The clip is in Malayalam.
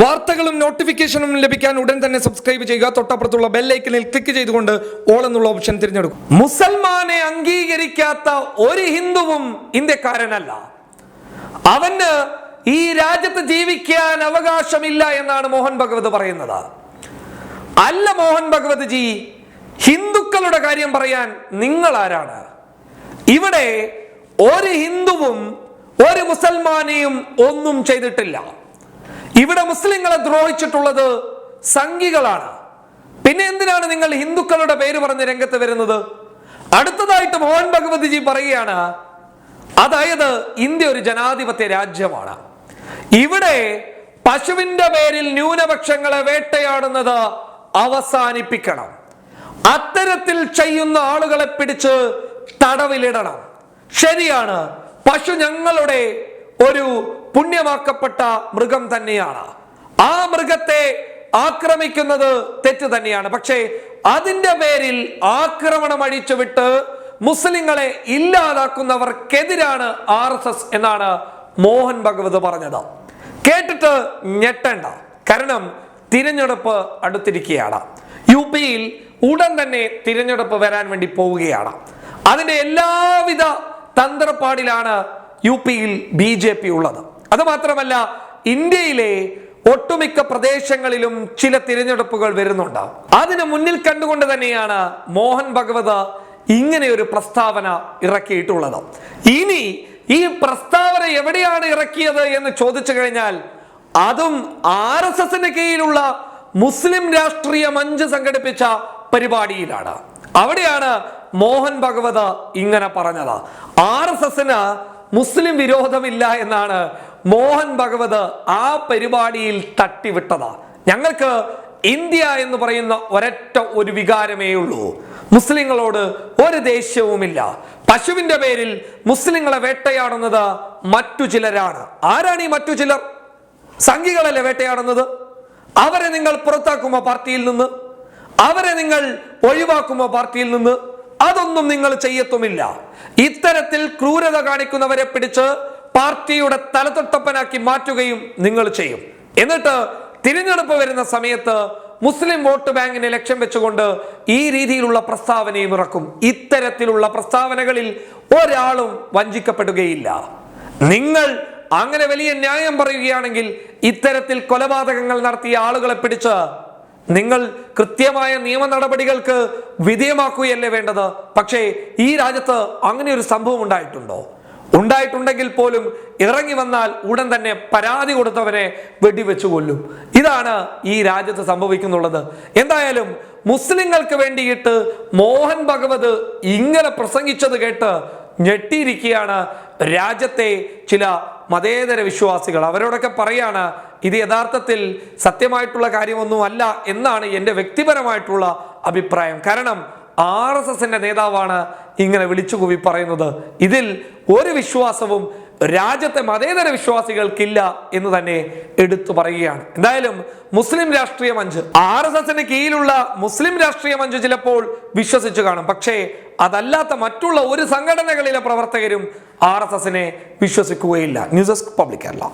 വാർത്തകളും നോട്ടിഫിക്കേഷനും ലഭിക്കാൻ ഉടൻ തന്നെ സബ്സ്ക്രൈബ് ചെയ്യുക. തൊട്ടപ്പുറത്തുള്ള ബെല്ലൈക്കനിൽ ക്ലിക്ക് ചെയ്തുകൊണ്ട് ഓൾ എന്നുള്ള ഓപ്ഷൻ തിരഞ്ഞെടുക്കും. മുസൽമാനെ അംഗീകരിക്കാത്ത ഒരു ഹിന്ദുവും ഇന്ത്യക്കാരനല്ല. അവന് ഈ രാജ്യത്ത് ജീവിക്കാൻ അവകാശമില്ല എന്നാണ് മോഹൻ ഭഗവത് പറയുന്നത്. അല്ല മോഹൻ ഭഗവത് ജി ഹിന്ദുക്കളുടെ കാര്യം പറയാൻ നിങ്ങൾ ആരാണ്? ഇവിടെ ഒരു ഹിന്ദുവും ഒരു മുസൽമാനെയും ഒന്നും ചെയ്തിട്ടില്ല. ഇവിടെ മുസ്ലിങ്ങളെ ദ്രോഹിച്ചിട്ടുള്ളത് സംഘികളാണ്. പിന്നെ എന്തിനാണ് നിങ്ങൾ ഹിന്ദുക്കളുടെ പേര് പറഞ്ഞ് രംഗത്ത് വരുന്നത്? അടുത്തതായിട്ട് മോഹൻ ഭഗവതിജി പറയുകയാണ് അതായത് ഇന്ത്യ ഒരു ജനാധിപത്യ രാജ്യമാണ്. ഇവിടെ പശുവിന്റെ പേരിൽ ന്യൂനപക്ഷങ്ങളെ വേട്ടയാടുന്നത് അവസാനിപ്പിക്കണം. അത്തരത്തിൽ ചെയ്യുന്ന ആളുകളെ പിടിച്ച് തടവിലിടണം. ശരിയാണ് പശു ഞങ്ങളുടെ ഒരു പുണ്യമാക്കപ്പെട്ട മൃഗം തന്നെയാണ്. ആ മൃഗത്തെ ആക്രമിക്കുന്നത് തെറ്റ് തന്നെയാണ്. പക്ഷേ അതിന്റെ പേരിൽ ആക്രമണം അഴിച്ചുവിട്ട് മുസ്ലിങ്ങളെ ഇല്ലാതാക്കുന്നവർക്കെതിരാണ് ആർ എസ് എസ് എന്നാണ് മോഹൻ ഭഗവത് പറഞ്ഞത്. കേട്ടിട്ട് ഞെട്ടണ്ട. കാരണം തിരഞ്ഞെടുപ്പ് അടുത്തിരിക്കുകയാണ്. യു പിയിൽ ഉടൻ തന്നെ തിരഞ്ഞെടുപ്പ് വരാൻ വേണ്ടി പോവുകയാണ്. അതിന്റെ എല്ലാവിധ തന്ത്രപ്പാടിലാണ് യു പിയിൽ ബി ജെ പി ഉള്ളത്. അത് മാത്രമല്ല ഇന്ത്യയിലെ ഒട്ടുമിക്ക പ്രദേശങ്ങളിലും ചില തിരഞ്ഞെടുപ്പുകൾ വരുന്നുണ്ട്. അതിന് മുന്നിൽ കണ്ടുകൊണ്ട് തന്നെയാണ് മോഹൻ ഭഗവത് ഇങ്ങനെ ഒരു പ്രസ്താവന ഇറക്കിയിട്ടുള്ളത്. ഇനി ഈ പ്രസ്താവന എവിടെയാണ് ഇറക്കിയത് എന്ന് ചോദിച്ചു കഴിഞ്ഞാൽ അതും ആർ എസ് എസിന് കീഴിലുള്ള മുസ്ലിം രാഷ്ട്രീയ മഞ്ച് സംഘടിപ്പിച്ച പരിപാടിയിലാണ്. അവിടെയാണ് മോഹൻ ഭഗവത് ഇങ്ങനെ പറഞ്ഞത്. ആർ എസ് എസിന് മുസ്ലിം വിരോധമില്ല എന്നാണ് മോഹൻ ഭഗവത് ആ പരിപാടിയിൽ തട്ടിവിട്ടത്. ഞങ്ങൾക്ക് ഇന്ത്യ എന്ന് പറയുന്ന ഒരൊറ്റ ഒരു വികാരമേ ഉള്ളൂ. മുസ്ലിങ്ങളോട് ഒരു ദേഷ്യവുമില്ല. പശുവിന്റെ പേരിൽ മുസ്ലിങ്ങളെ വേട്ടയാടുന്നത് മറ്റു ചിലരാണ്. ആരാണ് ഈ മറ്റു ചിലർ? സംഘികളല്ലേ വേട്ടയാടുന്നത്? അവരെ നിങ്ങൾ പുറത്താക്കുമോ പാർട്ടിയിൽ നിന്ന്? അവരെ നിങ്ങൾ ഒഴിവാക്കുമോ പാർട്ടിയിൽ നിന്ന്? അതൊന്നും നിങ്ങൾ ചെയ്യത്തുമില്ല. ഇത്തരത്തിൽ ക്രൂരത കാണിക്കുന്നവരെ പിടിച്ച് പാർട്ടിയുടെ തലതൊട്ടപ്പനാക്കി മാറ്റുകയും നിങ്ങൾ ചെയ്യും. എന്നിട്ട് തിരഞ്ഞെടുപ്പ് വരുന്ന സമയത്ത് മുസ്ലിം വോട്ട് ബാങ്കിനെ ലക്ഷ്യം വെച്ചുകൊണ്ട് ഈ രീതിയിലുള്ള പ്രസ്താവനയും ഇറക്കും. ഇത്തരത്തിലുള്ള പ്രസ്താവനകളിൽ ഒരാളും വഞ്ചിക്കപ്പെടുകയില്ല. നിങ്ങൾ അങ്ങനെ വലിയ ന്യായം പറയുകയാണെങ്കിൽ ഇത്തരത്തിൽ കൊലപാതകങ്ങൾ നടത്തിയ ആളുകളെ പിടിച്ച് നിങ്ങൾ കൃത്യമായ നിയമ നടപടികൾക്ക് വിധേയമാക്കുകയല്ലേ വേണ്ടത്? പക്ഷേ ഈ രാജ്യത്ത് അങ്ങനെ ഒരു സംഭവം ഉണ്ടായിട്ടുണ്ടോ? ഉണ്ടായിട്ടുണ്ടെങ്കിൽ പോലും ഇറങ്ങി വന്നാൽ ഉടൻ തന്നെ പരാതി കൊടുത്തവനെ വെടിവെച്ചു കൊല്ലും. ഇതാണ് ഈ രാജ്യത്ത് സംഭവിക്കുന്നുള്ളത്. എന്തായാലും മുസ്ലിങ്ങൾക്ക് വേണ്ടിയിട്ട് മോഹൻ ഭഗവത് ഇങ്ങനെ പ്രസംഗിച്ചത് കേട്ട് ഞെട്ടിയിരിക്കുകയാണ് രാജ്യത്തെ ചില മതേതര വിശ്വാസികൾ അവരോടൊക്കെ പറയാണ് ഇത് യഥാർത്ഥത്തിൽ സത്യമായിട്ടുള്ള കാര്യമൊന്നും അല്ല എന്നാണ് എന്റെ വ്യക്തിപരമായിട്ടുള്ള അഭിപ്രായം. കാരണം ആർ എസ് എസിന്റെ നേതാവാണ് ഇങ്ങനെ വിളിച്ചു കൂവി പറയുന്നത്. ഇതിൽ ഒരു വിശ്വാസവും രാജ്യത്തെ മതേതര വിശ്വാസികൾക്കില്ല എന്ന് തന്നെ എടുത്തു പറയുകയാണ്. എന്തായാലും മുസ്ലിം രാഷ്ട്രീയ മഞ്ച് ആർ എസ് എസിന് കീഴിലുള്ള മുസ്ലിം രാഷ്ട്രീയ മഞ്ച് ചിലപ്പോൾ വിശ്വസിച്ചു കാണും. പക്ഷേ അതല്ലാത്ത മറ്റുള്ള ഒരു സംഘടനകളിലെ പ്രവർത്തകരും ആർ എസ് എസിനെ വിശ്വസിക്കുകയില്ല. News desk public Kerala.